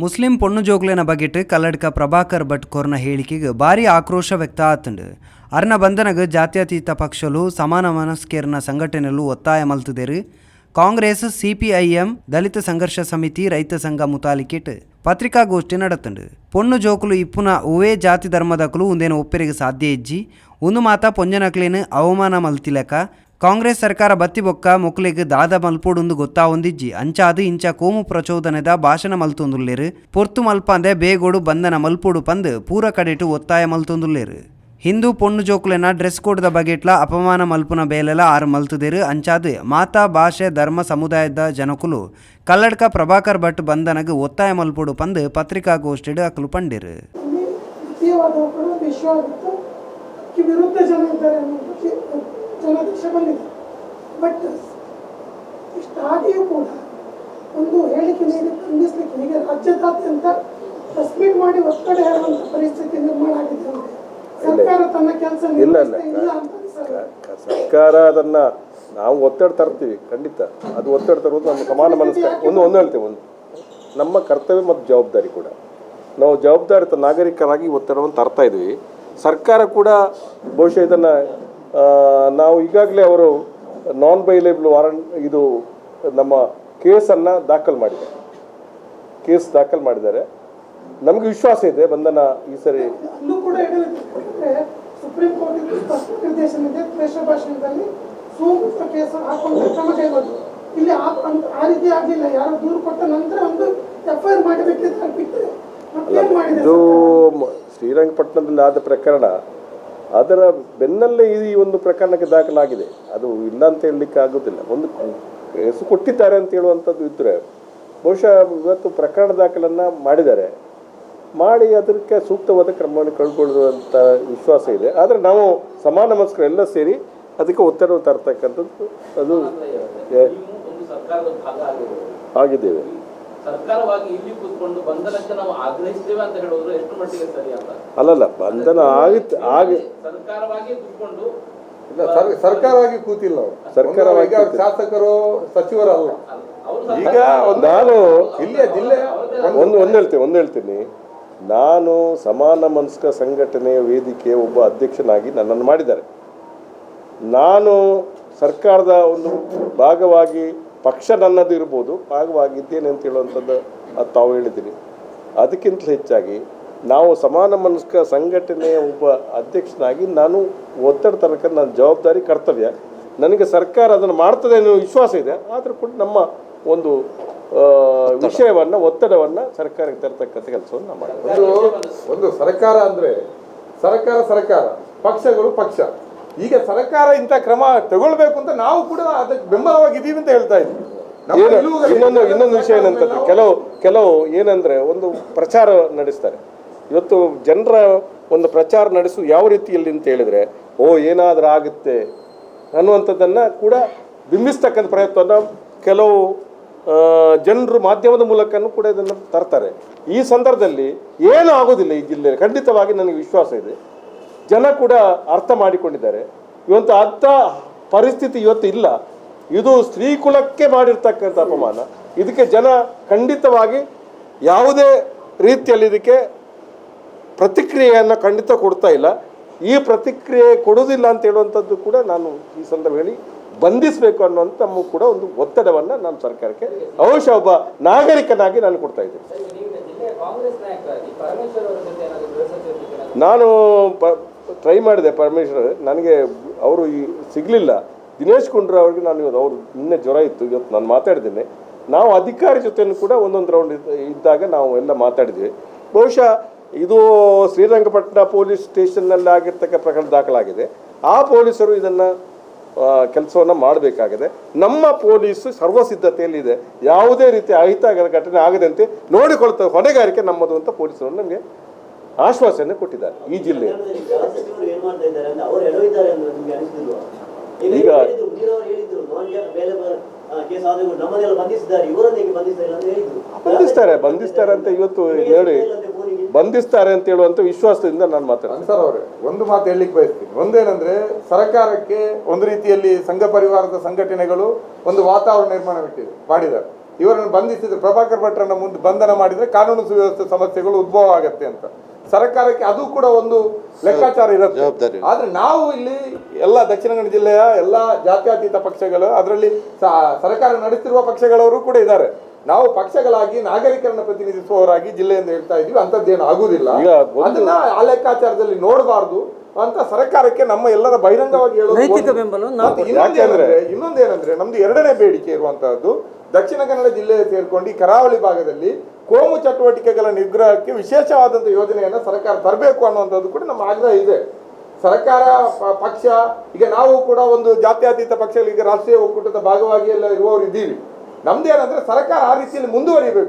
Muslim ಪೊಣ್ಣು ಜೋಗ್ಲೆನ ಬಗೆಟ್ ಕಲ್ಲಡ್ಕ ಪ್ರಭಾಕರ್ ಭಟ್ ಕೊರ್ನ ಹೇಳಿಕೆಗೆ ಭಾರಿ ಆಕ್ರೋಶ ವ್ಯಕ್ತ ಆತುಂಡು ಅರ್ನ ಬಂಧನಗ ಜಾತ್ಯತೀತ ಪಕ್ಷಲು ಸಮಾನ ಮನಸ್ಕೇರ್ನ ಸಂಘಟನೆಲು ಒತ್ತಾಯ ಮಲ್ತದೇರಿ. ಕಾಂಗ್ರೆಸ್, ಸಿಪಿಐಎಂ, ದಲಿತ ಸಂಘರ್ಷ ಸಮಿತಿ, ರೈತ ಸಂಘ ಮುತಾಲಿಕೆಟ್ ಪತ್ರಿಕಾಗೋಷ್ಠಿ ನಡತಂಡ್. ಪೊಣ್ಣು ಜೋಕುಲು ಇಪ್ಪುನ ಉವೇ ಜಾತಿ ಧರ್ಮದಕಲು ಉಂದೇನು ಒಪ್ಪೆರೆಗೆ ಸಾಧ್ಯ ಇಜ್ಜಿ. ಒಂದು ಮಾತ ಪೊಂಜನಕ್ಲೇನು ಅವಮಾನ ಮಲ್ತಿಲಕ ಕಾಂಗ್ರೆಸ್ ಸರ್ಕಾರ ಬತ್ತಿ ಬೊಕ್ಕ ಮೊಕ್ಲಿಗೆ ದಾದ ಮಲ್ಪೋಡುಂದು ಗೊತ್ತಾ ಹೊಂದಿಜ್ಜಿ. ಅಂಚಾದು ಇಂಚ ಕೋಮು ಪ್ರಚೋದನೆದ ಭಾಷಣ ಮಲ್ತೊಂದುಲ್ಲೇರು. ಪೊರ್ತು ಮಲ್ಪಂದೆ ಬೇಗೋಡು ಬಂಧನ ಮಲ್ಪೋಡು ಪಂದ್ ಪೂರ ಕಡೆಟು ಒತ್ತಾಯ ಮಲ್ತೊಂದುಲ್ಲೇರು. ಹಿಂದೂ ಪೊಣ್ಣು ಜೋಕುಲೆನ ಡ್ರೆಸ್ ಕೋಡ್ದ ಬಗೆಟ್ಲ ಅಪಮಾನ ಮಲ್ಪುನ ಬೇಲೆಲ ಆರು ಮಲ್ತುದೇರು. ಅಂಚಾದು ಮಾತಾ ಭಾಷೆ ಧರ್ಮ ಸಮುದಾಯದ ಜನಕುಲು ಕಲ್ಲಡ್ಕ ಪ್ರಭಾಕರ್ ಭಟ್ ಬಂಧನಗ ಒತ್ತಾಯ ಮಲ್ಪೋಡು ಪಂದ್ ಪತ್ರಿಕಾಗೋಷ್ಠಿಡು ಅಕಲು ಪಂಡಿರು. ವಿರುದ್ಧ ಜನ ಇದ್ದಾರೆ ಜನಾದೇಶ ಬಂದಿದೆ. ಬಟ್ ಇಷ್ಟಾಗಿಯೂ ಕೂಡ ಒಂದು ಹೇಳಿಕೆ ನೀಡಿ ಖಂಡಿಸ್ಲಿಕ್ಕೆ ಹೀಗೆ ರಾಜ್ಯದಾದ್ಯಂತ ಸಸ್ಪೆಂಡ್ ಮಾಡಿ ಒತ್ತಡ ಹೇರುವಂಥ ಪರಿಸ್ಥಿತಿ ನಿರ್ಮಾಣ ಆಗಿದೆ ಅಂದ್ರೆ ಸರ್ಕಾರ ತನ್ನ ಕೆಲಸ ಇಲ್ಲ, ಇಲ್ಲ. ಸರ್ಕಾರ ಅದನ್ನ ನಾವು ಒತ್ತಡ ತರ್ತೀವಿ ಖಂಡಿತ. ಅದು ಒತ್ತಡ ತರುವುದು ನಮ್ಮ ಸಮಾನ ಮನಸ್ಸು ಒಂದು ಒಂದು ಹೇಳ್ತೇವೆ ಒಂದು. ನಮ್ಮ ಕರ್ತವ್ಯ ಮತ್ತು ಜವಾಬ್ದಾರಿ ಕೂಡ. ನಾವು ಜವಾಬ್ದಾರಿತ ನಾಗರಿಕರಾಗಿ ಒತ್ತಡವನ್ನು ತರ್ತಾ ಇದ್ವಿ. ಸರ್ಕಾರ ಕೂಡ ಬಹುಶಃ ಇದನ್ನು ನಾವು ಈಗಾಗಲೇ ಅವರು ನಾನ್ ಬೈಲೇಬಲ್ ವಾರಂಟ್ ಇದು ನಮ್ಮ ಕೇಸನ್ನು ದಾಖಲು ಮಾಡಿದ್ದಾರೆ. ಕೇಸ್ ದಾಖಲು ಮಾಡಿದ್ದಾರೆ. ನಮಗೆ ವಿಶ್ವಾಸ ಇದೆ ಬಂಧನ ಈ ಸರಿ ಇದು. ಮಾಡಿದೆ ಶ್ರೀರಂಗಪಟ್ಟಣದಲ್ಲಿ ಆದ ಪ್ರಕರಣ ಅದರ ಬೆನ್ನಲ್ಲೇ ಈ ಒಂದು ಪ್ರಕರಣಕ್ಕೆ ದಾಖಲಾಗಿದೆ. ಅದು ಇಲ್ಲ ಅಂತ ಹೇಳಲಿಕ್ಕೆ ಆಗೋದಿಲ್ಲ. ಒಂದು ಹೆಸರು ಕೊಟ್ಟಿದ್ದಾರೆ ಅಂತ ಹೇಳುವಂಥದ್ದು ಇದ್ದರೆ ಬಹುಶಃ ಇವತ್ತು ಪ್ರಕರಣ ದಾಖಲನ್ನು ಮಾಡಿದ್ದಾರೆ. ಮಾಡಿ ಅದಕ್ಕೆ ಸೂಕ್ತವಾದ ಕ್ರಮವನ್ನು ಕಳ್ಕೊಳ್ಳುವಂಥ ವಿಶ್ವಾಸ ಇದೆ. ಆದರೆ ನಾವು ಸಮಾನ ಮನಸ್ಕರ ಎಲ್ಲ ಸೇರಿ ಅದಕ್ಕೆ ಒತ್ತಡ ತರ್ತಕ್ಕಂಥದ್ದು ಅದು ಆಗಿದ್ದೇವೆ. ಸರ್ಕಾರವಾಗಿ ಇಲ್ಲಿ ಕೂತ್ಕೊಂಡು ಬಂಧನಕ್ಕೆ ನಾವು ಆಗ್ರಹಿಸ್ತೇವೆ ಅಂತ ಹೇಳೋದು ಎಷ್ಟು ಮಟ್ಟಿಗೆ ಸರಿ ಅಂತ? ಅಲ್ಲಲ್ಲ ಬಂಧನ ಆಗಿತ್ತು ಆಗಿ ಸರ್ಕಾರವಾಗಿ ಕೂತ್ಕೊಂಡು ಇಲ್ಲ ಸರ್- ಸರ್ಕಾರವಾಗಿ ಕೂತಿಲ್ಲ ಅವರು. ಸರ್ಕಾರವಾಗಿ ಅವ್ರ ಶಾಸಕರು ಸಚಿವರಲ್ಲ. ಈಗ ನಾನು ಇಲ್ಲಿಯ ಜಿಲ್ಲೆ ಒಂದು ಒಂದು ಹೇಳ್ತೀನಿ ಒಂದು ಹೇಳ್ತೀನಿ. ನಾನು ಸಮಾನ ಮನಸ್ಕ ಸಂಘಟನೆಯ ವೇದಿಕೆಯ ಒಬ್ಬ ಅಧ್ಯಕ್ಷನಾಗಿ ನನ್ನನ್ನು ಮಾಡಿದ್ದಾರೆ. ನಾನು ಸರ್ಕಾರದ ಒಂದು ಭಾಗವಾಗಿ ಪಕ್ಷ ನನ್ನದು ಇರ್ಬೋದು ಭಾಗವಾಗಿದ್ದೇನೆ ಅಂತ ಹೇಳುವಂಥದ್ದು ಅದು ತಾವು ಹೇಳಿದ್ದೀರಿ. ಅದಕ್ಕಿಂತ ಹೆಚ್ಚಾಗಿ ನಾವು ಸಮಾನ ಮನಸ್ಕ ಸಂಘಟನೆಯ ಒಬ್ಬ ಅಧ್ಯಕ್ಷನಾಗಿ ನಾನು ಒತ್ತಡ ತರಕ ನನ್ನ ಜವಾಬ್ದಾರಿ ಕರ್ತವ್ಯ. ನನಗೆ ಸರ್ಕಾರ ಅದನ್ನು ಮಾಡ್ತದೆ ಅನ್ನೋ ವಿಶ್ವಾಸ ಇದೆ. ಆದರೂ ಕೂಡ ನಮ್ಮ ಒಂದು ವಿಷಯವನ್ನು ಒತ್ತಡವನ್ನು ಸರ್ಕಾರಕ್ಕೆ ತರತಕ್ಕಂಥ ಕೆಲಸವನ್ನು ನಾವು ಮಾಡ್ತೀವಿ. ಒಂದು ಸರ್ಕಾರ ಅಂದರೆ ಸರ್ಕಾರ ಸರ್ಕಾರ. ಪಕ್ಷಗಳು ಪಕ್ಷ. ಈಗ ಸರ್ಕಾರ ಇಂಥ ಕ್ರಮ ತಗೊಳ್ಬೇಕು ಅಂತ ನಾವು ಕೂಡ ಅದಕ್ಕೆ ಬೆಂಬಲವಾಗಿದ್ದೀವಿ ಅಂತ ಹೇಳ್ತಾ ನಿಲುವುಗಳು ಇನ್ನೊಂದು ಇನ್ನೊಂದು ವಿಷಯ ಏನಂತಂದ್ರೆ ಕೆಲವು ಕೆಲವು ಏನಂದ್ರೆ ಒಂದು ಪ್ರಚಾರ ನಡೆಸ್ತಾರೆ. ಇವತ್ತು ಜನರ ಒಂದು ಪ್ರಚಾರ ನಡೆಸು ಯಾವ ರೀತಿಯಲ್ಲಿ ಅಂತ ಹೇಳಿದ್ರೆ ಓ ಏನಾದರೂ ಆಗುತ್ತೆ ಅನ್ನುವಂಥದ್ದನ್ನು ಕೂಡ ಬಿಂಬಿಸ್ತಕ್ಕಂಥ ಪ್ರಯತ್ನ ಕೆಲವು ಜನರು ಮಾಧ್ಯಮದ ಮೂಲಕನೂ ಕೂಡ ಇದನ್ನು ತರ್ತಾರೆ. ಈ ಸಂದರ್ಭದಲ್ಲಿ ಏನೂ ಆಗೋದಿಲ್ಲ ಈ ಜಿಲ್ಲೆಯಲ್ಲಿ. ಖಂಡಿತವಾಗಿ ನನಗೆ ವಿಶ್ವಾಸ ಇದೆ. ಜನ ಕೂಡ ಅರ್ಥ ಮಾಡಿಕೊಂಡಿದ್ದಾರೆ. ಇವತ್ತು ಅಂಥ ಪರಿಸ್ಥಿತಿ ಇವತ್ತು ಇಲ್ಲ. ಇದು ಸ್ತ್ರೀಕುಲಕ್ಕೆ ಮಾಡಿರ್ತಕ್ಕಂಥ ಅಪಮಾನ. ಇದಕ್ಕೆ ಜನ ಖಂಡಿತವಾಗಿ ಯಾವುದೇ ರೀತಿಯಲ್ಲಿ ಇದಕ್ಕೆ ಪ್ರತಿಕ್ರಿಯೆಯನ್ನು ಖಂಡಿತ ಕೊಡ್ತಾ ಇಲ್ಲ. ಈ ಪ್ರತಿಕ್ರಿಯೆ ಕೊಡುವುದಿಲ್ಲ ಅಂತ ಹೇಳುವಂಥದ್ದು ಕೂಡ ನಾನು ಈ ಸಂದರ್ಭ ಹೇಳಿ ಬಂಧಿಸಬೇಕು ಅನ್ನುವಂಥ ನಮ್ಮ ಕೂಡ ಒಂದು ಒತ್ತಡವನ್ನು ನಾನು ಸರ್ಕಾರಕ್ಕೆ ಅವಶ್ಯ ಒಬ್ಬ ನಾಗರಿಕನಾಗಿ ನಾನು ಕೊಡ್ತಾ ಇದ್ದೀನಿ. ನಾನು ಟ್ರೈ ಮಾಡಿದೆ ಪರಮೇಶ್ವರ್ ನನಗೆ ಅವರು ಈ ಸಿಗಲಿಲ್ಲ. ದಿನೇಶ್ ಕುಂಡ್ರ ಅವ್ರಿಗೆ ನಾನು ಇವತ್ತು ಅವ್ರು ನಿನ್ನೆ ಜ್ವರ ಇತ್ತು, ಇವತ್ತು ನಾನು ಮಾತಾಡಿದ್ದೇನೆ ನಾವು ಅಧಿಕಾರಿ ಜೊತೆನೂ ಕೂಡ ಒಂದೊಂದು ರೌಂಡ್ ಇದ್ದಾಗ ನಾವು ಎಲ್ಲ ಮಾತಾಡಿದ್ವಿ. ಬಹುಶಃ ಇದು ಶ್ರೀರಂಗಪಟ್ಟಣ ಪೊಲೀಸ್ ಸ್ಟೇಷನ್ನಲ್ಲಿ ಆಗಿರ್ತಕ್ಕ ಪ್ರಕರಣ ದಾಖಲಾಗಿದೆ. ಆ ಪೊಲೀಸರು ಇದನ್ನು ಕೆಲಸವನ್ನು ಮಾಡಬೇಕಾಗಿದೆ. ನಮ್ಮ ಪೊಲೀಸು ಸರ್ವಸಿದ್ಧತೆಯಲ್ಲಿದೆ. ಯಾವುದೇ ರೀತಿ ಅಹಿತಕರ ಘಟನೆ ಆಗದಂತೆ ನೋಡಿಕೊಳ್ತಾ, ಹೊಣೆಗಾರಿಕೆ ನಮ್ಮದು ಅಂತ ಪೊಲೀಸರು ನಮಗೆ ಆಶ್ವಾಸನೆ ಕೊಟ್ಟಿದ್ದಾರೆ ಈ ಜಿಲ್ಲೆ. ಕನ್ನಡದಲ್ಲಿ ಮಾಡ್ತಾ ಇದ್ದಾರೆ ಅಂತ ಅವ್ರು ಎಡವಿದ್ದಾರೆ ಅಂತ ನಿಮ್ಗೆ ಅನಿಸ್ತಿಲ್ವಾ ಈಗ ಬಂಧಿಸ್ತಾರೆ ಬಂಧಿಸ್ತಾರೆ ಅಂತ ಇವತ್ತು ಹೇಳಿ. ಬಂಧಿಸ್ತಾರೆ ಅಂತ ಹೇಳುವಂತ ವಿಶ್ವಾಸದಿಂದ ನಾನು ಮಾತಾಡ್ತೀನಿ. ಸರ್ ಅವರೇ ಒಂದು ಮಾತು ಹೇಳಲಿಕ್ಕೆ ಬಯಸ್ತೀನಿ. ಒಂದೇನಂದ್ರೆ ಸರ್ಕಾರಕ್ಕೆ ಒಂದು ರೀತಿಯಲ್ಲಿ ಸಂಘ ಪರಿವಾರದ ಸಂಘಟನೆಗಳು ಒಂದು ವಾತಾವರಣ ನಿರ್ಮಾಣ ಬಿಟ್ಟಿದೆ ಮಾಡಿದ್ದಾರೆ. ಇವರನ್ನು ಬಂಧಿಸಿದ್ರೆ ಪ್ರಭಾಕರ್ ಭಟ್ರನ್ನ ಮುಂದೆ ಬಂಧನ ಮಾಡಿದ್ರೆ ಕಾನೂನು ಸುವ್ಯವಸ್ಥೆ ಸಮಸ್ಯೆಗಳು ಉದ್ಭವ ಆಗತ್ತೆ ಅಂತ. ಸರ್ಕಾರಕ್ಕೆ ಅದು ಕೂಡ ಒಂದು ಲೆಕ್ಕಾಚಾರ ಇರುತ್ತೆ. ಜವಾಬ್ದಾರಿ. ಆದ್ರೆ ನಾವು ಇಲ್ಲಿ ಎಲ್ಲ ದಕ್ಷಿಣ ಕನ್ನಡ ಜಿಲ್ಲೆಯ ಎಲ್ಲ ಜಾತ್ಯತೀತ ಪಕ್ಷಗಳು ಅದರಲ್ಲಿ ಸರ್ಕಾರ ನಡೆಸ್ತಿರುವ ಪಕ್ಷಗಳವರು ಕೂಡ ಇದ್ದಾರೆ. ನಾವು ಪಕ್ಷಗಳಾಗಿ ನಾಗರಿಕರನ್ನ ಪ್ರತಿನಿಧಿಸುವವರಾಗಿ ಜಿಲ್ಲೆಯಿಂದ ಹೇಳ್ತಾ ಇದೀವಿ ಅಂತದ್ದೇನು ಆಗುದಿಲ್ಲ. ಅದನ್ನ ಆ ಲೆಕ್ಕಾಚಾರದಲ್ಲಿ ನೋಡಬಾರ್ದು. ಅಂತ ಸರ್ಕಾರಕ್ಕೆ ನಮ್ಮ ಎಲ್ಲರ ಬಹಿರಂಗವಾಗಿ ಹೇಳೋದು ಇನ್ನೊಂದೇನಂದ್ರೆ ಇನ್ನೊಂದೇನಂದ್ರೆ ನಮ್ದು ಎರಡನೇ ಬೇಡಿಕೆ ಇರುವಂತಹದ್ದು ದಕ್ಷಿಣ ಕನ್ನಡ ಜಿಲ್ಲೆ ಸೇರ್ಕೊಂಡು ಈ ಕರಾವಳಿ ಭಾಗದಲ್ಲಿ ಕೋಮು ಚಟುವಟಿಕೆಗಳ ನಿಗ್ರಹಕ್ಕೆ ವಿಶೇಷವಾದಂಥ ಯೋಜನೆಯನ್ನು ಸರ್ಕಾರ ತರಬೇಕು ಅನ್ನುವಂಥದ್ದು ಕೂಡ ನಮ್ಮ ಆಗ್ರಹ ಇದೆ. ಸರ್ಕಾರ ಪಕ್ಷ, ಈಗ ನಾವು ಕೂಡ ಒಂದು ಜಾತ್ಯತೀತ ಪಕ್ಷಗಳಿಗೆ ರಾಷ್ಟ್ರೀಯ ಒಕ್ಕೂಟದ ಭಾಗವಾಗಿ ಎಲ್ಲ ಇರುವವರು ಇದ್ದೀವಿ. ನಮ್ದೇನಂದ್ರೆ ಸರ್ಕಾರ ಆ ರೀತಿಯಲ್ಲಿ ಮುಂದುವರಿಬೇಕು.